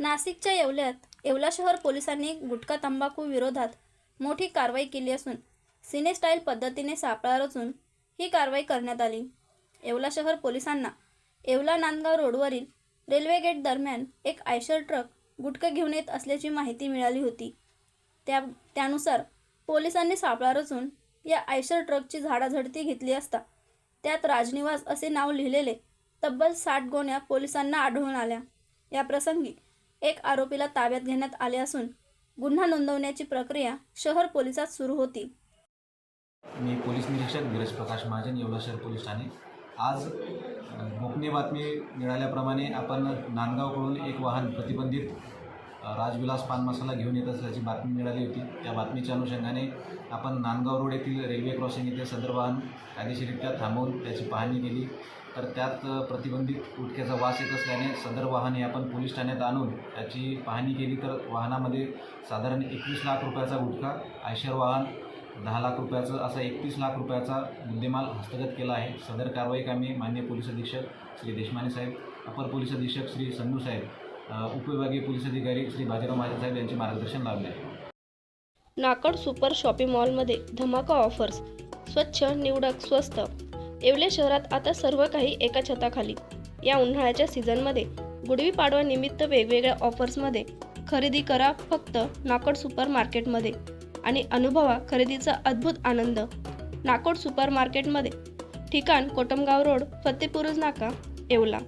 नाशिकच्या येवल्यात येवला शहर पोलिसांनी गुटखा तंबाखू विरोधात मोठी कारवाई केली असून सिनेस्टाईल पद्धतीने सापळा रचून ही कारवाई करण्यात आली. येवला शहर पोलिसांना येवला नांदगाव रोडवरील रेल्वे गेट दरम्यान एक आयशर ट्रक गुटखा घेऊन येत असल्याची माहिती मिळाली होती. त्या त्यानुसार पोलिसांनी सापळा रचून या आयशर ट्रकची झाडाझडती घेतली असता त्यात राजनिवास असे नाव लिहिलेले तब्बल साठ गोण्या पोलिसांना आढळून आल्या. या प्रसंगी एक आरोपीला ताब्यात घेण्यात आले असून गुन्हा नोंदवण्याची प्रक्रिया शहर पोलिसात सुरू होती. मी पोलीस निरीक्षक धीरज प्रकाश महाजन येवला शहर पोलीस ठाणे. आज गोपनीय बातमी मिळाल्याप्रमाणे आपण नांदगावकडून एक वाहन प्रतिबंधित राजविलास पान मसाला घेऊन येत असल्याची बातमी मिळाली होती. त्या बातमीच्या अनुषंगाने आपण नांदगाव रोड येथील रेल्वे क्रॉसिंग येथे सदर वाहन कायदेशीररित्या थांबवून त्याची पाहणी केली. तर त्यात प्रतिबंधित गुटख्याचा वास येत असल्याने सदर वाहन हे आपण पोलीस ठाण्यात आणून त्याची पाहणी केली. तर वाहनामध्ये साधारण एकवीस लाख रुपयाचा गुटखा आयशर वाहन दहा लाख रुपयाचं असा एकतीस लाख रुपयाचा मुद्देमाल हस्तगत केला आहे. सदर कारवाई कामी मान्य पोलीस अधीक्षक श्री देशमाने साहेब अपर पोलीस अधीक्षक श्री संधू साहेब उपविभागीय पोलीस अधिकारी श्री बाजीराव महाजन साहेब यांचे मार्गदर्शन लाभले. आहे नाकड सुपर शॉपिंग मॉलमध्ये धमाका ऑफर्स. स्वच्छ निवडक स्वस्त. येवले शहरात आता सर्व काही एका छताखाली. या उन्हाळ्याच्या सीझनमध्ये गुढीपाडवा निमित्त वेगवेगळ्या ऑफर्समध्ये खरेदी करा फक्त नाकड सुपर मार्केटमध्ये आणि अनुभवा खरेदीचा अद्भुत आनंद. नाकोड सुपर मार्केटमध्ये ठिकाण कोटमगाव रोड फतेपुरुज नाका येवला.